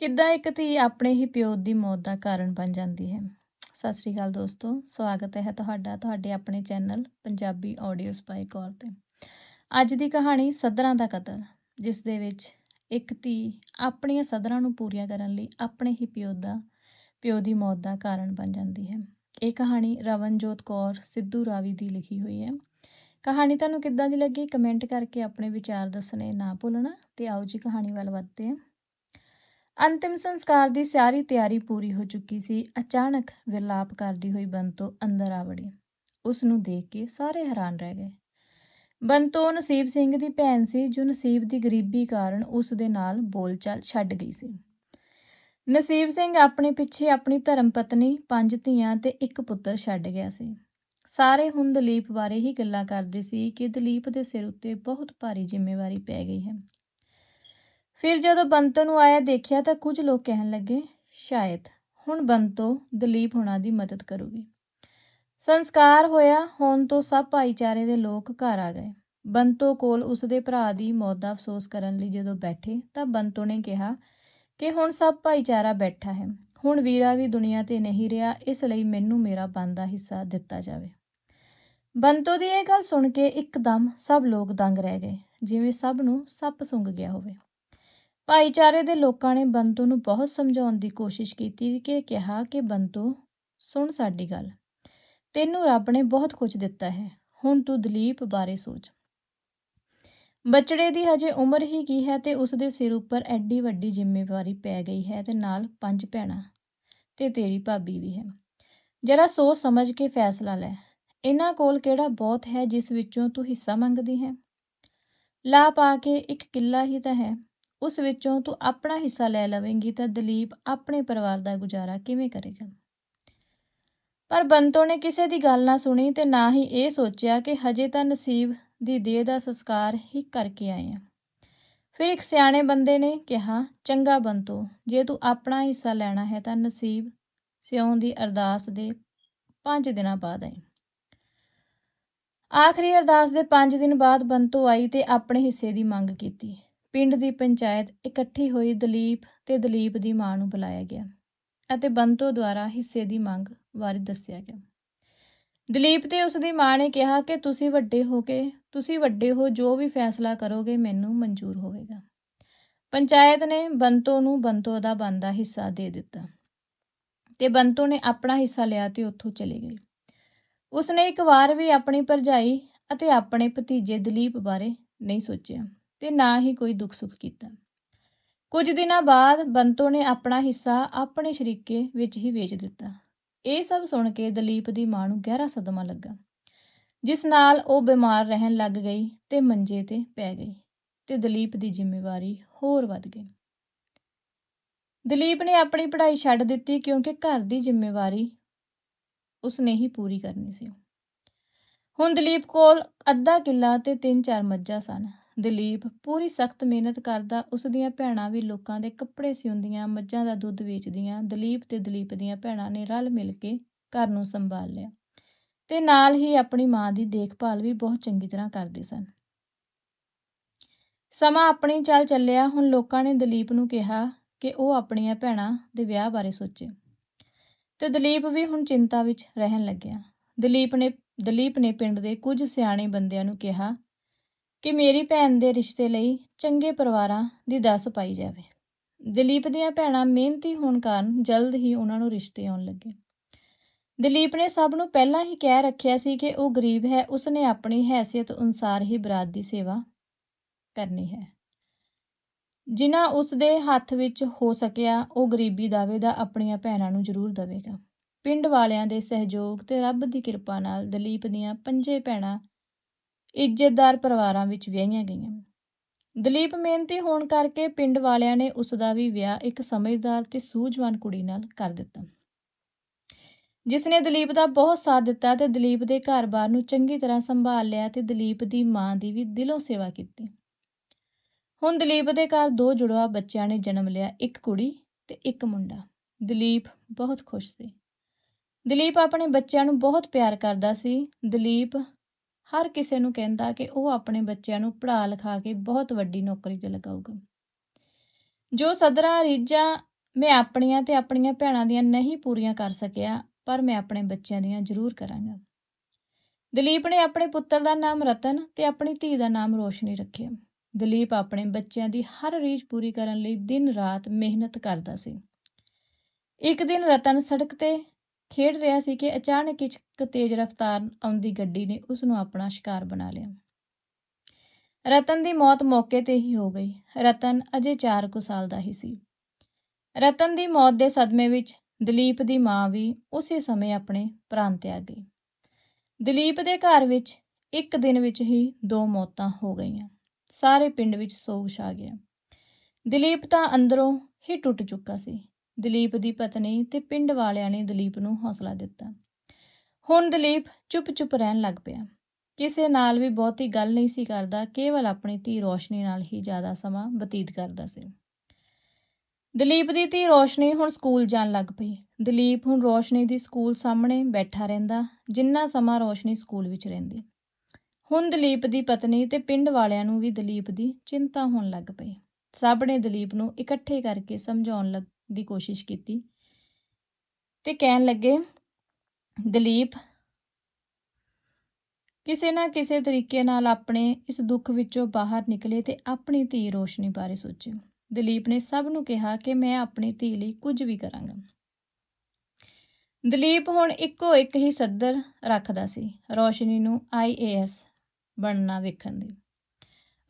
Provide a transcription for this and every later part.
ਕਿੱਦਾਂ ਇੱਕ ਧੀ ਆਪਣੇ ਹੀ ਪਿਓ ਦੀ ਮੌਤ ਦਾ ਕਾਰਨ ਬਣ ਜਾਂਦੀ ਹੈ? ਸਤਿ ਸ਼੍ਰੀ ਅਕਾਲ ਦੋਸਤੋ, ਸਵਾਗਤ ਹੈ ਤੁਹਾਡਾ ਤੁਹਾਡੇ ਆਪਣੇ ਚੈਨਲ ਪੰਜਾਬੀ ਆਡੀਓ ਸਪਾਈ ਕੌਰ ਤੇ। ਅੱਜ ਦੀ ਕਹਾਣੀ ਸਦਰਾਂ ਦਾ ਕਤਲ, ਜਿਸ ਦੇ ਵਿੱਚ ਇੱਕ ਧੀ ਆਪਣੀਆਂ ਸਦਰਾਂ ਨੂੰ ਪੂਰੀਆਂ ਕਰਨ ਲਈ ਆਪਣੇ ਹੀ ਪਿਓ ਦਾ, ਪਿਓ ਦੀ ਮੌਤ ਦਾ ਕਾਰਨ ਬਣ ਜਾਂਦੀ ਹੈ। ਇਹ ਕਹਾਣੀ ਰਵਨਜੋਤ ਕੌਰ ਸਿੱਧੂ ਰਾਵੀ ਦੀ ਲਿਖੀ ਹੋਈ ਹੈ। ਕਹਾਣੀ ਤੁਹਾਨੂੰ ਕਿੱਦਾਂ ਦੀ ਲੱਗੀ? ਕਮੈਂਟ ਕਰਕੇ ਆਪਣੇ ਵਿਚਾਰ ਦੱਸਣੇ ਨਾ ਭੁੱਲਣਾ ਤੇ ਆਓ ਜੀ ਕਹਾਣੀ ਵੱਲ ਵਧਦੇ ਹਾਂ। ਅੰਤਿਮ ਸੰਸਕਾਰ ਦੀ ਸਾਰੀ ਤਿਆਰੀ ਪੂਰੀ ਹੋ ਚੁੱਕੀ ਸੀ। ਅਚਾਨਕ ਵਿਲਾਪ ਕਰਦੀ ਹੋਈ ਬੰਤੋ ਅੰਦਰ ਆ ਵੜੀ। ਉਸ ਨੂੰ ਦੇਖ ਕੇ ਸਾਰੇ ਹੈਰਾਨ ਰਹਿ ਗਏ। ਬੰਤੋ ਨਸੀਬ ਸਿੰਘ ਦੀ ਭੈਣ ਸੀ, ਜੋ ਨਸੀਬ ਦੀ ਗਰੀਬੀ ਕਾਰਨ ਉਸ ਦੇ ਨਾਲ ਬੋਲਚਾਲ ਛੱਡ ਗਈ ਸੀ। ਨਸੀਬ ਸਿੰਘ ਆਪਣੇ ਪਿੱਛੇ ਆਪਣੀ ਧਰਮ ਪਤਨੀ, ਪੰਜ ਧੀਆਂ ਤੇ ਇੱਕ ਪੁੱਤਰ ਛੱਡ ਗਿਆ ਸੀ। ਸਾਰੇ ਹੁਣ ਦਲੀਪ ਬਾਰੇ ਹੀ ਗੱਲਾਂ ਕਰਦੇ ਸੀ ਕਿ ਦਲੀਪ ਦੇ ਸਿਰ ਉੱਤੇ ਬਹੁਤ ਭਾਰੀ ਜ਼ਿੰਮੇਵਾਰੀ ਪੈ ਗਈ ਹੈ। ਫਿਰ ਜਦੋਂ ਬੰਤੋ ਨੂੰ ਆਇਆ ਦੇਖਿਆ ਤਾਂ ਕੁਝ ਲੋਕ ਕਹਿਣ ਲੱਗੇ, ਸ਼ਾਇਦ, ਹੁਣ ਬੰਤੋ ਦਲੀਪ ਹੋਣਾ ਦੀ ਮਦਦ ਕਰੂਗੀ। ਸੰਸਕਾਰ ਹੋਇਆ, ਹੋਣ ਤੋਂ ਸਭ ਭਾਈਚਾਰੇ ਦੇ ਲੋਕ ਘਰ ਆ ਗਏ। ਬੰਤੋ ਕੋਲ ਉਸਦੇ ਭਰਾ ਦੀ ਮੌਤ ਦਾ ਅਫਸੋਸ ਕਰਨ ਲਈ ਜਦੋਂ ਬੈਠੇ, ਤਾਂ ਬੰਤੋ ਨੇ ਕਿਹਾ ਕਿ ਹੁਣ ਸਭ ਭਾਈਚਾਰਾ ਬੈਠਾ ਹੈ। ਹੁਣ ਵੀਰਾ ਵੀ ਦੁਨੀਆ ਤੇ ਨਹੀਂ ਰਿਹਾ, ਇਸ ਲਈ ਮੈਨੂੰ ਮੇਰਾ ਬੰਦਾ ਹਿੱਸਾ ਦਿੱਤਾ ਜਾਵੇ। ਬੰਤੋ ਦੀ ਇਹ ਗੱਲ ਸੁਣ ਕੇ ਇੱਕਦਮ ਸਭ ਲੋਕ ਦੰਗ ਰਹਿ ਗਏ, ਜਿਵੇਂ ਸਭ ਨੂੰ ਸੱਪ ਸੁੰਘ ਗਿਆ ਹੋਵੇ। ਭਾਈਚਾਰੇ ਦੇ ਲੋਕਾਂ ਨੇ ਬੰਤੂ ਨੂੰ ਬਹੁਤ ਸਮਝਾਉਣ ਦੀ ਕੋਸ਼ਿਸ਼ ਕੀਤੀ ਕਿ ਕਿਹਾ ਕਿ ਬੰਤੂ, ਸੁਣ ਸਾਡੀ ਗੱਲ। ਤੈਨੂੰ ਰੱਬ ਨੇ ਬਹੁਤ ਕੁਝ ਦਿੱਤਾ ਹੈ। ਹੁਣ ਤੂੰ ਦਲੀਪ ਬਾਰੇ ਸੋਚ। ਬਚੜੇ ਦੀ ਹਜੇ ਉਮਰ ਹੀ ਕੀ ਹੈ ਤੇ ਉਸ ਦੇ ਸਿਰ ਉੱਪਰ ਐਡੀ ਵੱਡੀ ਜ਼ਿੰਮੇਵਾਰੀ ਪੈ ਗਈ ਹੈ ਤੇ ਨਾਲ ਪੰਜ ਭੈਣਾਂ ਤੇ ਤੇਰੀ ਭਾਬੀ ਵੀ ਹੈ। ਜਰਾ ਸੋਚ ਸਮਝ ਕੇ ਫੈਸਲਾ ਲੈ। ਇਹਨਾਂ ਕੋਲ ਕਿਹੜਾ ਬਹੁਤ ਹੈ ਜਿਸ ਵਿੱਚੋਂ ਤੂੰ ਹਿੱਸਾ ਮੰਗਦੀ ਹੈ? ਲਾ ਪਾ ਕੇ ਇੱਕ ਕਿੱਲਾ ਹੀ ਤਾਂ ਹੈ। ਉਸ ਵਿੱਚੋਂ ਤੂੰ ਆਪਣਾ ਹਿੱਸਾ ਲੈ ਲਵੇਂਗੀ ਤਾਂ ਦਲੀਪ ਆਪਣੇ ਪਰਿਵਾਰ ਦਾ ਗੁਜ਼ਾਰਾ ਕਿਵੇਂ ਕਰੇਗਾ? ਪਰ ਬੰਤੋ ਨੇ ਕਿਸੇ ਦੀ ਗੱਲ ਨਾ ਸੁਣੀ ਤੇ ਨਾ ਹੀ ਇਹ ਸੋਚਿਆ ਕਿ ਹਜੇ ਤਾਂ ਨਸੀਬ ਦੀ ਦੇਹ ਦਾ ਸੰਸਕਾਰ ਹੀ ਕਰਕੇ ਆਏ ਆ। ਫਿਰ ਇੱਕ ਸਿਆਣੇ ਬੰਦੇ ਨੇ ਕਿਹਾ, ਚੰਗਾ ਬੰਤੋ, ਜੇ ਤੂੰ ਆਪਣਾ ਹਿੱਸਾ ਲੈਣਾ ਹੈ ਤਾਂ ਨਸੀਬ ਸਿਉਂ ਦੀ ਅਰਦਾਸ ਦੇ 5 ਦਿਨਾਂ ਬਾਅਦ ਆਈ। ਆਖਰੀ ਅਰਦਾਸ ਦੇ 5 ਦਿਨ ਬਾਅਦ ਬੰਤੋ ਆਈ ਤੇ ਆਪਣੇ ਹਿੱਸੇ ਦੀ ਮੰਗ ਕੀਤੀ। ਪਿੰਡ ਦੀ ਪੰਚਾਇਤ ਇਕੱਠੀ ਹੋਈ ਦਲੀਪ ਤੇ ਦਲੀਪ ਦੀ ਮਾਂ ਨੂੰ ਬੁਲਾਇਆ ਗਿਆ ਅਤੇ ਬੰਤੋ ਦੁਆਰਾ ਹਿੱਸੇ ਦੀ ਮੰਗ ਬਾਰੇ ਦੱਸਿਆ ਗਿਆ। ਦਲੀਪ ਤੇ ਉਸ ਦੀ ਮਾਂ ਨੇ ਕਿਹਾ ਕਿ ਤੁਸੀਂ ਵੱਡੇ ਹੋ ਕੇ, ਤੁਸੀਂ ਵੱਡੇ ਹੋ, ਜੋ ਵੀ ਫੈਸਲਾ ਕਰੋਗੇ ਮੈਨੂੰ ਮਨਜ਼ੂਰ ਹੋਵੇਗਾ। ਪੰਚਾਇਤ ਨੇ ਬੰਤੋ ਨੂੰ ਬੰਤੋ ਦਾ ਬੰਦਾ ਹਿੱਸਾ ਦੇ ਦਿੱਤਾ ਤੇ ਬੰਤੋ ਨੇ ਆਪਣਾ ਹਿੱਸਾ ਲਿਆ ਤੇ ਉੱਥੋਂ ਚਲੇ ਗਈ ਉਸਨੇ ਇੱਕ ਵਾਰ ਵੀ ਆਪਣੀ ਭਰਜਾਈ ਅਤੇ ਆਪਣੇ ਭਤੀਜੇ ਦਲੀਪ ਬਾਰੇ ਨਹੀਂ ਸੋਚਿਆ। ਤੇ ਨਾ ਹੀ ਕੋਈ ਦੁੱਖ ਸੁੱਖ ਕੀਤਾ। ਕੁਝ ਦਿਨਾਂ ਬਾਅਦ ਬੰਤੋ ਨੇ ਆਪਣਾ ਹਿੱਸਾ ਆਪਣੇ ਸ਼ਰੀਕੇ ਵਿੱਚ ਹੀ ਵੇਚ ਦਿੱਤਾ। ਇਹ ਸਭ ਸੁਣ ਕੇ ਦਲੀਪ ਦੀ ਮਾਂ ਨੂੰ ਗਹਿਰਾ ਸਦਮਾ ਲੱਗਾ, ਜਿਸ ਨਾਲ ਉਹ ਬਿਮਾਰ ਰਹਿਣ ਲੱਗ ਗਈ ਤੇ ਮੰਜੇ ਤੇ ਪੈ ਗਈ ਤੇ ਦਲੀਪ ਦੀ ਜ਼ਿੰਮੇਵਾਰੀ ਹੋਰ ਵੱਧ ਗਈ। ਦਲੀਪ ਨੇ ਆਪਣੀ ਪੜ੍ਹਾਈ ਛੱਡ ਦਿੱਤੀ ਕਿਉਂਕਿ ਘਰ ਦੀ ਜ਼ਿੰਮੇਵਾਰੀ ਉਸਨੇ ਹੀ ਪੂਰੀ ਕਰਨੀ ਸੀ। ਹੁਣ ਦਲੀਪ ਕੋਲ ਅੱਧਾ ਕਿੱਲਾ ਤੇ ਤਿੰਨ ਚਾਰ ਮੱਝਾਂ ਸਨ। ਦਲੀਪ ਪੂਰੀ ਸਖਤ ਮਿਹਨਤ ਕਰਦਾ ਉਸ ਦੀਆਂ ਭੈਣਾਂ ਵੀ ਲੋਕਾਂ ਦੇ ਕੱਪੜੇ ਸਿਉਂਦੀਆਂ, ਮੱਝਾਂ ਦਾ ਦੁੱਧ ਵੇਚਦੀਆਂ, ਦਲੀਪ ਤੇ ਦਲੀਪ ਦੀਆਂ ਭੈਣਾਂ ਨੇ ਰਲ ਮਿਲ ਕੇ ਘਰ ਨੂੰ ਸੰਭਾਲ ਲਿਆ ਤੇ ਨਾਲ ਹੀ ਆਪਣੀ ਮਾਂ ਦੀ ਦੇਖਭਾਲ ਵੀ ਬਹੁਤ ਚੰਗੀ ਤਰ੍ਹਾਂ ਕਰਦੇ ਸਨ। ਸਮਾਂ ਆਪਣੀ ਚੱਲ ਚੱਲਿਆ, ਹੁਣ ਲੋਕਾਂ ਨੇ ਦਲੀਪ ਨੂੰ ਕਿਹਾ ਕਿ ਉਹ ਆਪਣੀਆਂ ਭੈਣਾਂ ਦੇ ਵਿਆਹ ਬਾਰੇ ਸੋਚੇ ਤੇ ਦਲੀਪ ਵੀ ਹੁਣ ਚਿੰਤਾ ਵਿੱਚ ਰਹਿਣ ਲੱਗਿਆ। ਦਲੀਪ ਨੇ ਦਲੀਪ ਨੇ ਪਿੰਡ ਦੇ ਕੁਝ ਸਿਆਣੇ ਬੰਦਿਆਂ ਨੂੰ ਕਿਹਾ ਕਿ ਮੇਰੀ ਭੈਣ ਦੇ ਰਿਸ਼ਤੇ ਲਈ ਚੰਗੇ ਪਰਿਵਾਰਾਂ ਦੀ ਦੱਸ ਪਾਈ ਜਾਵੇ। ਦਲੀਪ ਦੀਆਂ ਭੈਣਾਂ ਮਿਹਨਤੀ ਹੋਣ ਕਾਰਨ ਜਲਦ ਹੀ ਉਹਨਾਂ ਨੂੰ ਰਿਸ਼ਤੇ ਆਉਣ ਲੱਗੇ। ਦਲੀਪ ਨੇ ਸਭ ਨੂੰ ਪਹਿਲਾਂ ਹੀ ਕਹਿ ਰੱਖਿਆ ਸੀ ਕਿ ਉਹ ਗਰੀਬ ਹੈ, ਉਸਨੇ ਆਪਣੀ ਹੈਸੀਅਤ ਅਨੁਸਾਰ ਹੀ ਬਰਾਤ ਦੀ ਸੇਵਾ ਕਰਨੀ ਹੈ। ਜਿਨ੍ਹਾਂ ਉਸ ਦੇ ਹੱਥ ਵਿੱਚ ਹੋ ਸਕਿਆ, ਉਹ ਗਰੀਬੀ ਦਾਵੇ ਦਾ ਆਪਣੀਆਂ ਭੈਣਾਂ ਨੂੰ ਜ਼ਰੂਰ ਦੇਵੇਗਾ। ਪਿੰਡ ਵਾਲਿਆਂ ਦੇ ਸਹਿਯੋਗ ਤੇ ਰੱਬ ਦੀ ਕਿਰਪਾ ਨਾਲ ਦਲੀਪ ਦੀਆਂ ਪੰਜੇ ਭੈਣਾਂ ਇੱਜ਼ਤਦਾਰ ਪਰਿਵਾਰਾਂ ਵਿੱਚ ਵਿਆਹੀਆਂ ਗਈਆਂ। ਦਲੀਪ ਮਿਹਨਤੀ ਹੋਣ ਕਰਕੇ ਪਿੰਡ ਵਾਲਿਆਂ ਨੇ ਉਸ ਦਾ ਵੀ ਵਿਆਹ ਇੱਕ ਸਮਝਦਾਰ ਤੇ ਸੂਝਵਾਨ ਕੁੜੀ ਨਾਲ ਕਰ ਦਿੱਤਾ। ਜਿਸ ਨੇ ਦਲੀਪ ਦਾ ਬਹੁਤ ਸਾਥ ਦਿੱਤਾ ਤੇ ਦਲੀਪ ਦੇ ਘਰ-ਬਾਰ ਨੂੰ ਚੰਗੀ ਤਰ੍ਹਾਂ ਸੰਭਾਲ ਲਿਆ ਤੇ ਦਲੀਪ ਦੀ ਮਾਂ ਦੀ ਵੀ ਦਿਲੋਂ ਸੇਵਾ ਕੀਤੀ। ਹੁਣ ਦਲੀਪ ਦੇ ਘਰ ਦੋ ਜੁੜਵਾ ਬੱਚਿਆਂ ਨੇ ਜਨਮ ਲਿਆ, ਇੱਕ ਕੁੜੀ ਤੇ ਇੱਕ ਮੁੰਡਾ। ਦਲੀਪ ਬਹੁਤ ਖੁਸ਼ ਸੀ। ਦਲੀਪ ਆਪਣੇ ਬੱਚਿਆਂ ਨੂੰ ਬਹੁਤ ਪਿਆਰ ਕਰਦਾ ਸੀ। ਦਲੀਪ ਹਰ ਕਿਸੇ ਨੂੰ ਕਹਿੰਦਾ ਕਿ ਉਹ ਆਪਣੇ ਬੱਚਿਆਂ ਨੂੰ ਪੜ੍ਹਾ ਲਿਖਾ ਕੇ ਬਹੁਤ ਵੱਡੀ ਨੌਕਰੀ ਤੇ ਲਗਾਊਗਾ। ਜੋ ਸਦਰਾਂ, ਰੀਝਾਂ ਮੈਂ ਆਪਣੀਆਂ ਤੇ ਆਪਣੀਆਂ ਭੈਣਾਂ ਦੀਆਂ ਨਹੀਂ ਪੂਰੀਆਂ ਕਰ ਸਕਿਆ, ਪਰ ਮੈਂ ਆਪਣੇ ਬੱਚਿਆਂ ਦੀਆਂ ਜ਼ਰੂਰ ਕਰਾਂਗਾ। ਦਲੀਪ ਨੇ ਆਪਣੇ ਪੁੱਤਰ ਦਾ ਨਾਮ ਰਤਨ ਤੇ ਆਪਣੀ ਧੀ ਦਾ ਨਾਮ ਰੋਸ਼ਨੀ ਰੱਖਿਆ। ਦਲੀਪ ਆਪਣੇ ਬੱਚਿਆਂ ਦੀ ਹਰ ਰੀਝ ਪੂਰੀ ਕਰਨ ਲਈ ਦਿਨ ਰਾਤ ਮਿਹਨਤ ਕਰਦਾ ਸੀ। ਇੱਕ ਦਿਨ ਰਤਨ ਸੜਕ ਤੇ ਖੇਡ ਰਿਹਾ ਸੀ ਕਿ ਅਚਾਨਕ ਇੱਕ ਤੇਜ਼ ਰਫ਼ਤਾਰ ਆਉਂਦੀ ਗੱਡੀ ਨੇ ਉਸ ਨੂੰ ਆਪਣਾ ਸ਼ਿਕਾਰ ਬਣਾ ਲਿਆ। ਰਤਨ ਦੀ ਮੌਤ ਮੌਕੇ ਤੇ ਹੀ ਹੋ ਗਈ। ਰਤਨ ਅਜੇ ਚਾਰ ਕੁ ਸਾਲ ਦਾ ਹੀ ਸੀ। ਰਤਨ ਦੀ ਮੌਤ ਦੇ ਸਦਮੇ ਵਿੱਚ ਦਲੀਪ ਦੀ ਮਾਂ ਵੀ ਉਸੇ ਸਮੇਂ ਆਪਣੇ ਪ੍ਰਾਣ ਤਿਆਗ ਗਈ। ਦਲੀਪ ਦੇ ਘਰ ਵਿੱਚ ਇੱਕ ਦਿਨ ਵਿੱਚ ਹੀ ਦੋ ਮੌਤਾਂ ਹੋ ਗਈਆਂ। ਸਾਰੇ ਪਿੰਡ ਵਿੱਚ ਸੋਗ ਛਾ ਗਿਆ। ਦਲੀਪ ਤਾਂ ਅੰਦਰੋਂ ਹੀ ਟੁੱਟ ਚੁੱਕਾ ਸੀ। ਦਲੀਪ ਦੀ ਪਤਨੀ ਤੇ ਪਿੰਡ ਵਾਲਿਆਂ ਨੇ ਦਲੀਪ ਨੂੰ ਹੌਸਲਾ ਦਿੱਤਾ। ਹੁਣ ਦਲੀਪ ਚੁੱਪ-ਚੁੱਪ ਰਹਿਣ ਲੱਗ ਪਿਆ। ਕਿਸੇ ਨਾਲ ਵੀ ਬਹੁਤੀ ਗੱਲ ਨਹੀਂ ਸੀ ਕਰਦਾ, ਕੇਵਲ ਆਪਣੀ ਧੀ ਰੋਸ਼ਨੀ ਨਾਲ ਹੀ ਜ਼ਿਆਦਾ ਸਮਾਂ ਬਤੀਤ ਕਰਦਾ ਸੀ। ਦਲੀਪ ਦੀ ਧੀ ਰੋਸ਼ਨੀ ਹੁਣ ਸਕੂਲ ਜਾਣ ਲੱਗ ਪਈ। ਦਲੀਪ ਹੁਣ ਰੋਸ਼ਨੀ ਦੀ ਸਕੂਲ ਸਾਹਮਣੇ ਬੈਠਾ ਰਹਿੰਦਾ, ਜਿੰਨਾ ਸਮਾਂ ਰੋਸ਼ਨੀ ਸਕੂਲ ਵਿੱਚ ਰਹਿੰਦੀ। ਹੁਣ ਦਲੀਪ ਦੀ ਪਤਨੀ ਤੇ ਪਿੰਡ ਵਾਲਿਆਂ ਨੂੰ ਵੀ ਦਲੀਪ ਦੀ ਚਿੰਤਾ ਹੋਣ ਲੱਗ ਪਈ। ਸਭ ਨੇ ਦਲੀਪ ਨੂੰ ਇਕੱਠੇ ਕਰਕੇ ਸਮਝਾਉਣ ਦੀ ਕੋਸ਼ਿਸ਼ ਕੀਤੀ ਤੇ ਕਹਿਣ ਲੱਗੇ, ਦਲੀਪ, ਕਿਸੇ ਨਾ ਕਿਸੇ ਤਰੀਕੇ ਨਾਲ ਆਪਣੇ ਇਸ ਦੁੱਖ ਵਿੱਚੋਂ ਬਾਹਰ ਨਿਕਲੇ ਤੇ ਆਪਣੀ ਧੀ ਰੋਸ਼ਨੀ ਬਾਰੇ ਸੋਚੇ। ਦਲੀਪ ਨੇ ਸਭ ਨੂੰ ਕਿਹਾ ਕਿ ਮੈਂ ਆਪਣੀ ਧੀ ਲਈ ਕੁਝ ਵੀ ਕਰਾਂਗਾ। ਦਲੀਪ ਹੁਣ ਇੱਕੋ ਇੱਕ ਹੀ ਸੱਦਰ ਰੱਖਦਾ ਸੀ, ਰੋਸ਼ਨੀ ਨੂੰ ਆਈਏਐਸ ਬਣਨਾ ਵੇਖਣ ਦੀ।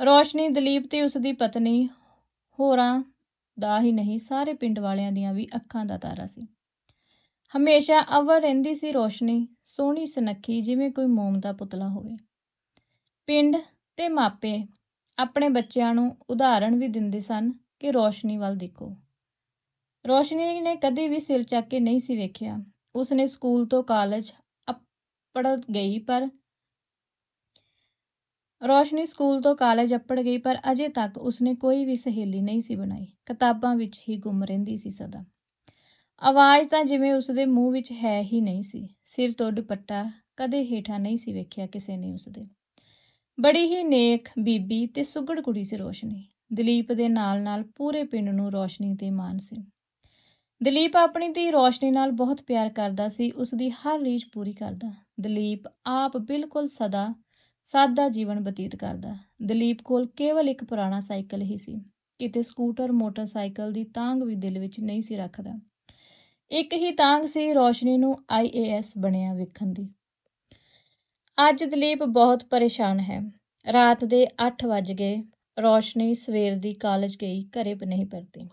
ਰੋਸ਼ਨੀ, ਦਲੀਪ ਤੇ ਉਸ ਦੀ ਪਤਨੀ ਹੋਰਾਂ ਦਾ ਹੀ ਨਹੀਂ, ਸਾਰੇ ਪਿੰਡ ਵਾਲਿਆਂ ਦੀਆਂ ਵੀ ਅੱਖਾਂ ਦਾ ਤਾਰਾ ਸੀ। ਹਮੇਸ਼ਾ ਅਵਰ ਰਹਿੰਦੀ ਸੀ ਰੋਸ਼ਨੀ, ਸੋਹਣੀ ਸੁਨੱਖੀ ਜਿਵੇਂ ਕੋਈ ਮੋਮ ਦਾ ਪੁਤਲਾ ਹੋਵੇ। ਪਿੰਡ ਤੇ ਮਾਪੇ ਆਪਣੇ ਬੱਚਿਆਂ ਨੂੰ ਉਦਾਹਰਣ ਵੀ ਦਿੰਦੇ ਸਨ ਕਿ ਰੋਸ਼ਨੀ ਵੱਲ ਦੇਖੋ। ਰੋਸ਼ਨੀ ਨੇ ਕਦੇ ਵੀ ਸਿਰ ਚੱਕ ਕੇ ਨਹੀਂ ਸੀ ਵੇਖਿਆ। ਉਸਨੇ ਸਕੂਲ ਤੋਂ ਕਾਲਜ ਪੜ ਗਈ ਪਰ ਰੋਸ਼ਨੀ ਸਕੂਲ ਤੋਂ ਕਾਲਜ ਅੱਪੜ ਗਈ, ਪਰ ਅਜੇ ਤੱਕ ਉਸਨੇ ਕੋਈ ਵੀ ਸਹੇਲੀ ਨਹੀਂ ਸੀ ਬਣਾਈ। ਕਿਤਾਬਾਂ ਵਿੱਚ ਹੀ ਗੁੰਮ ਰਹਿੰਦੀ ਸੀ ਸਦਾ। ਆਵਾਜ਼ ਤਾਂ ਜਿਵੇਂ ਉਸਦੇ ਮੂੰਹ ਵਿੱਚ ਹੈ ਹੀ ਨਹੀਂ ਸੀ। ਸਿਰ ਤੋਂ ਦੁਪੱਟਾ ਕਦੇ ਹੇਠਾਂ ਨਹੀਂ ਸੀ ਵੇਖਿਆ ਕਿਸੇ ਨੇ ਉਸਦੇ। ਬੜੀ ਹੀ ਨੇਕ ਬੀਬੀ ਤੇ ਸੁਗੜ ਕੁੜੀ ਸੀ ਰੋਸ਼ਨੀ। ਦਲੀਪ ਦੇ ਨਾਲ ਨਾਲ ਪੂਰੇ ਪਿੰਡ ਨੂੰ ਰੋਸ਼ਨੀ ਤੇ ਮਾਣ ਸੀ। ਦਲੀਪ ਆਪਣੀ ਧੀ ਰੋਸ਼ਨੀ ਨਾਲ ਬਹੁਤ ਪਿਆਰ ਕਰਦਾ ਸੀ, ਉਸਦੀ ਹਰ ਰੀਝ ਪੂਰੀ ਕਰਦਾ। ਦਲੀਪ ਆਪ ਬਿਲਕੁਲ ਸਦਾ ਸਾਦਾ ਜੀਵਨ ਬਤੀਤ ਕਰਦਾ। ਦਲੀਪ ਕੋਲ ਕੇਵਲ ਇੱਕ ਪੁਰਾਣਾ ਸਾਈਕਲ ਹੀ ਸੀ। ਕਿਤੇ ਸਕੂਟਰ, ਮੋਟਰਸਾਈਕਲ ਦੀ ਤਾਂਗ ਵੀ ਦਿਲ ਵਿੱਚ ਨਹੀਂ ਸੀ ਰੱਖਦਾ। ਇੱਕ ਹੀ ਤਾਂਗ ਸੀ ਰੋਸ਼ਨੀ ਨੂੰ ਆਈਏਐਸ ਬਣਿਆ ਵੇਖਣ ਦੀ। ਅੱਜ ਦਲੀਪ ਬਹੁਤ ਪਰੇਸ਼ਾਨ ਹੈ। ਰਾਤ ਦੇ ਅੱਠ ਵੱਜ ਗਏ। ਰੋਸ਼ਨੀ ਸਵੇਰ ਦੀ ਕਾਲਜ ਗਈ, ਘਰੇ ਨਹੀਂ ਪਰਤੀ।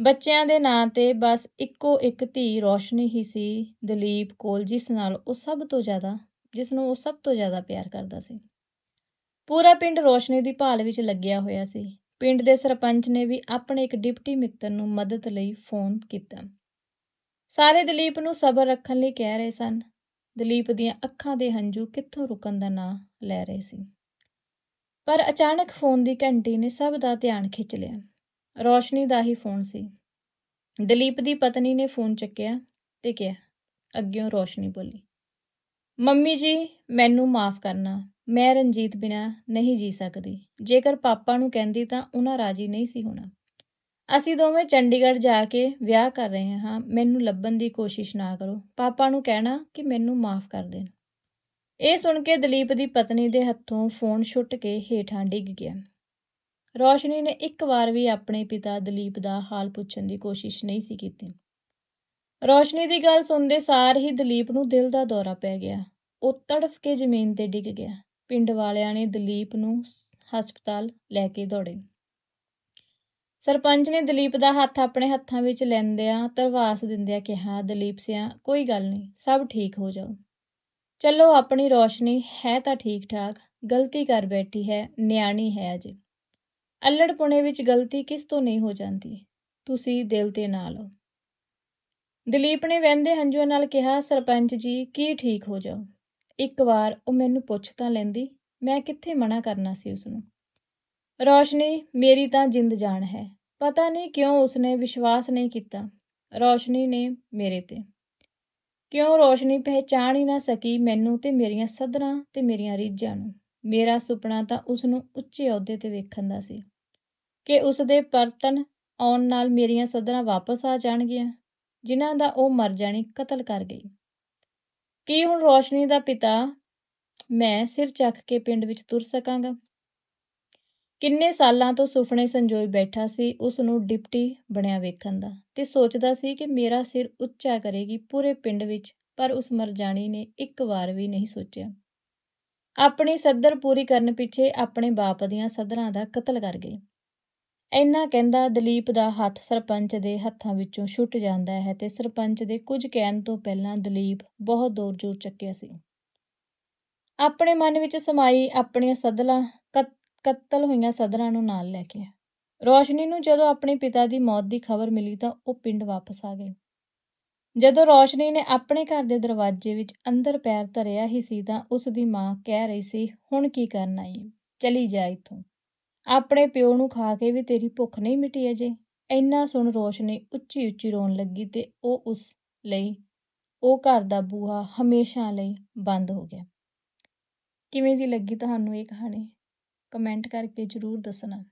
ਬੱਚਿਆਂ ਦੇ ਨਾਂ ਤੇ ਬਸ ਇੱਕੋ ਇੱਕ ਧੀ ਰੋਸ਼ਨੀ ਹੀ ਸੀ ਦਲੀਪ ਕੋਲ, ਜਿਸ ਨਾਲ ਉਹ ਸਭ ਤੋਂ ਜ਼ਿਆਦਾ ਜਿਸ ਨੂੰ ਉਹ ਸਭ ਤੋਂ ਜ਼ਿਆਦਾ ਪਿਆਰ ਕਰਦਾ ਸੀ। ਪੂਰਾ ਪਿੰਡ ਰੋਸ਼ਨੀ ਦੀ ਭਾਲ ਵਿੱਚ ਲੱਗਿਆ ਹੋਇਆ ਸੀ। ਪਿੰਡ ਦੇ ਸਰਪੰਚ ਨੇ ਵੀ ਆਪਣੇ ਇੱਕ ਡਿਪਟੀ ਮਿੱਤਰ ਨੂੰ ਮਦਦ ਲਈ ਫੋਨ ਕੀਤਾ। ਸਾਰੇ ਦਲੀਪ ਨੂੰ ਸਬਰ ਰੱਖਣ ਲਈ ਕਹਿ ਰਹੇ ਸਨ। ਦਲੀਪ ਦੀਆਂ ਅੱਖਾਂ ਦੇ ਹੰਝੂ ਕਿੱਥੋਂ ਰੁਕਣ ਦਾ ਨਾਂ ਲੈ ਰਹੇ ਸੀ। ਪਰ ਅਚਾਨਕ ਫੋਨ ਦੀ ਘੰਟੀ ਨੇ ਸਭ ਦਾ ਧਿਆਨ ਖਿੱਚ ਲਿਆ। ਰੋਸ਼ਨੀ ਦਾ ਹੀ ਫੋਨ ਸੀ। ਦਲੀਪ ਦੀ ਪਤਨੀ ਨੇ ਫੋਨ ਚੱਕਿਆ ਤੇ ਕਿਹਾ, ਅੱਗਿਓਂ ਰੋਸ਼ਨੀ ਬੋਲੀ। ਮੰਮੀ ਜੀ, ਮੈਨੂੰ ਮਾਫ਼ ਕਰਨਾ। ਮੈਂ ਰਣਜੀਤ ਬਿਨਾਂ ਨਹੀਂ ਜੀ ਸਕਦੀ। ਜੇਕਰ ਪਾਪਾ ਨੂੰ ਕਹਿੰਦੀ ਤਾਂ ਉਹਨਾਂ ਰਾਜੀ ਨਹੀਂ ਸੀ ਹੋਣਾ। ਅਸੀਂ ਦੋਵੇਂ ਚੰਡੀਗੜ੍ਹ ਜਾ ਕੇ ਵਿਆਹ ਕਰ ਰਹੇ ਹਾਂ। ਮੈਨੂੰ ਲੱਭਣ ਦੀ ਕੋਸ਼ਿਸ਼ ਨਾ ਕਰੋ। ਪਾਪਾ ਨੂੰ ਕਹਿਣਾ ਕਿ ਮੈਨੂੰ ਮਾਫ਼ ਕਰ ਦੇਣ। ਇਹ ਸੁਣ ਕੇ ਦਲੀਪ ਦੀ ਪਤਨੀ ਦੇ ਹੱਥੋਂ ਫੋਨ ਛੁੱਟ ਕੇ ਹੇਠਾਂ ਡਿੱਗ ਗਿਆ। ਰੋਸ਼ਨੀ ਨੇ ਇੱਕ ਵਾਰ ਵੀ ਆਪਣੇ ਪਿਤਾ ਦਲੀਪ ਦਾ ਹਾਲ ਪੁੱਛਣ ਦੀ ਕੋਸ਼ਿਸ਼ ਨਹੀਂ ਸੀ ਕੀਤੀ। ਰੋਸ਼ਨੀ ਦੀ ਗੱਲ ਸੁਣਦੇ ਸਾਰ ਹੀ ਦਲੀਪ ਨੂੰ ਦਿਲ ਦਾ ਦੌਰਾ ਪੈ ਗਿਆ। ਉਹ ਤੜਫ ਕੇ ਜ਼ਮੀਨ ਤੇ ਡਿੱਗ ਗਿਆ। ਪਿੰਡ ਵਾਲਿਆਂ ਨੇ ਦਲੀਪ ਨੂੰ ਹਸਪਤਾਲ ਲੈ ਕੇ ਦੌੜੇ। ਸਰਪੰਚ ਨੇ ਦਲੀਪ ਦਾ ਹੱਥ ਆਪਣੇ ਹੱਥਾਂ ਵਿੱਚ ਲੈਂਦਿਆਂ ਧਰਵਾਸ ਦਿੰਦਿਆਂ ਕਿਹਾ, ਦਲੀਪ ਸਿਆ, ਕੋਈ ਗੱਲ ਨਹੀਂ, ਸਭ ਠੀਕ ਹੋ ਜਾਊ ਚਲੋ, ਆਪਣੀ ਰੋਸ਼ਨੀ ਹੈ ਤਾਂ ਠੀਕ ਠਾਕ ਗਲਤੀ ਕਰ ਬੈਠੀ ਹੈ, ਨਿਆਣੀ ਹੈ ਅਜੇ। ਅਲੜਪੁਣੇ ਵਿੱਚ ਗਲਤੀ ਕਿਸ ਤੋਂ ਨਹੀਂ ਹੋ ਜਾਂਦੀ? ਤੁਸੀਂ ਦਿਲ ਤੇ ਨਾ ਲਓ। ਦਲੀਪ ਨੇ ਵਹਿੰਦੇ ਹੰਝੂਆਂ ਨਾਲ ਕਿਹਾ, ਸਰਪੰਚ ਜੀ, ਕੀ ਠੀਕ ਹੋ ਜਾਓ? ਇੱਕ ਵਾਰ ਉਹ ਮੈਨੂੰ ਪੁੱਛ ਤਾਂ ਲੈਂਦੀ, ਮੈਂ ਕਿੱਥੇ ਮਨਾ ਕਰਨਾ ਸੀ ਉਸ ਨੂੰ ਰੋਸ਼ਨੀ, ਮੇਰੀ ਤਾਂ ਜਿੰਦ ਜਾਨ ਹੈ। ਪਤਾ ਨਹੀਂ ਕਿਉਂ ਉਸਨੇ ਵਿਸ਼ਵਾਸ ਨਹੀਂ ਕੀਤਾ। ਰੋਸ਼ਨੀ ਨੇ ਮੇਰੇ ਤੇ। ਕਿਉਂ ਰੋਸ਼ਨੀ ਪਹਿਚਾਣ ਹੀ ਨਾ ਸਕੀ ਮੈਨੂੰ ਤੇ ਮੇਰੀਆਂ ਸਦਰਾਂ ਤੇ ਮੇਰੀਆਂ ਰੀਝਾਂ ਨੂੰ? ਮੇਰਾ ਸੁਪਨਾ ਤਾਂ ਉਸ ਨੂੰ ਉੱਚੇ ਅਹੁਦੇ ਤੇ ਵੇਖਣ ਦਾ ਸੀ। ਕਿ ਉਸ ਦੇ ਪਰਤਨ ਆਉਣ ਨਾਲ ਮੇਰੀਆਂ ਸਦਰਾਂ ਵਾਪਸ ਆ ਜਾਣਗੀਆਂ? ਜਿਨ੍ਹਾਂ ਦਾ ਉਹ ਮਰ ਜਾਣੀ ਕਤਲ ਕਰ ਗਈ। ਕੀ ਹੁਣ ਰੋਸ਼ਨੀ ਦਾ ਪਿਤਾ ਮੈਂ ਸਿਰ ਚੱਕ ਕੇ ਪਿੰਡ ਵਿੱਚ ਤੁਰ ਸਕਾਂਗਾ? ਕਿੰਨੇ ਸਾਲਾਂ ਤੋਂ ਸੁਪਨੇ ਸੰਜੋਏ ਬੈਠਾ ਸੀ ਉਸ ਨੂੰ ਡਿਪਟੀ ਬਣਿਆ ਵੇਖਣ ਦਾ ਤੇ ਸੋਚਦਾ ਸੀ ਕਿ ਮੇਰਾ ਸਿਰ ਉੱਚਾ ਕਰੇਗੀ ਪੂਰੇ ਪਿੰਡ ਵਿੱਚ, ਪਰ ਉਸ ਮਰਜਾਣੀ ਨੇ ਇੱਕ ਵਾਰ ਵੀ ਨਹੀਂ ਸੋਚਿਆ। ਆਪਣੀ ਸੱਦਰ ਪੂਰੀ ਕਰਨ ਪਿੱਛੇ ਆਪਣੇ ਬਾਪ ਦੀਆਂ ਸੱਧਰਾਂ ਦਾ ਕਤਲ ਕਰ ਗਈ। ਇੰਨਾ ਕਹਿੰਦਾ ਦਲੀਪ ਦਾ ਹੱਥ ਸਰਪੰਚ ਦੇ ਹੱਥਾਂ ਵਿੱਚੋਂ ਛੁੱਟ ਜਾਂਦਾ ਹੈ ਤੇ ਸਰਪੰਚ ਦੇ ਕੁਝ ਕਹਿਣ ਤੋਂ ਪਹਿਲਾਂ ਦਲੀਪ ਬਹੁਤ ਦੂਰ ਜੋਰ ਚੱਕਿਆ ਸੀ। ਆਪਣੇ ਮਨ ਵਿੱਚ ਸਮਾਈ ਆਪਣੀਆਂ ਸੱਧਲਾਂ ਕਤਲ ਹੋਈਆਂ ਸੱਧਰਾਂ ਨੂੰ ਨਾਲ ਲੈ ਕੇ। ਰੋਸ਼ਨੀ ਨੂੰ ਜਦੋਂ ਆਪਣੇ ਪਿਤਾ ਦੀ ਮੌਤ ਦੀ ਖਬਰ ਮਿਲੀ ਤਾਂ ਉਹ ਪਿੰਡ ਵਾਪਸ ਆ ਗਈ ਜਦੋਂ ਰੌਸ਼ਨੀ ਨੇ ਆਪਣੇ ਘਰ ਦੇ ਦਰਵਾਜ਼ੇ ਵਿੱਚ ਅੰਦਰ ਪੈਰ ਧਰਿਆ ਹੀ ਸੀ ਤਾਂ ਉਸ ਦੀ ਮਾਂ ਕਹਿ ਰਹੀ ਸੀ, ਹੁਣ ਕੀ ਕਰਨ ਆਈ ਚਲੀ ਜਾ ਇੱਥੋਂ। ਆਪਣੇ ਪਿਓ ਨੂੰ ਖਾ ਕੇ ਵੀ ਤੇਰੀ ਭੁੱਖ ਨਹੀਂ ਮਿਟੀ ਅਜੇ। ਇੰਨਾ ਸੁਣ ਰੋਸ਼ਨੀ ਉੱਚੀ ਉੱਚੀ ਰੋਣ ਲੱਗੀ ਤੇ ਉਹ ਉਸ ਲਈ, ਉਹ ਘਰ ਦਾ ਬੂਹਾ ਹਮੇਸ਼ਾ ਲਈ ਬੰਦ ਹੋ ਗਿਆ। ਕਿਵੇਂ ਦੀ ਲੱਗੀ ਤੁਹਾਨੂੰ ਇਹ ਕਹਾਣੀ? ਕਮੈਂਟ ਕਰਕੇ ਜ਼ਰੂਰ ਦੱਸਣਾ।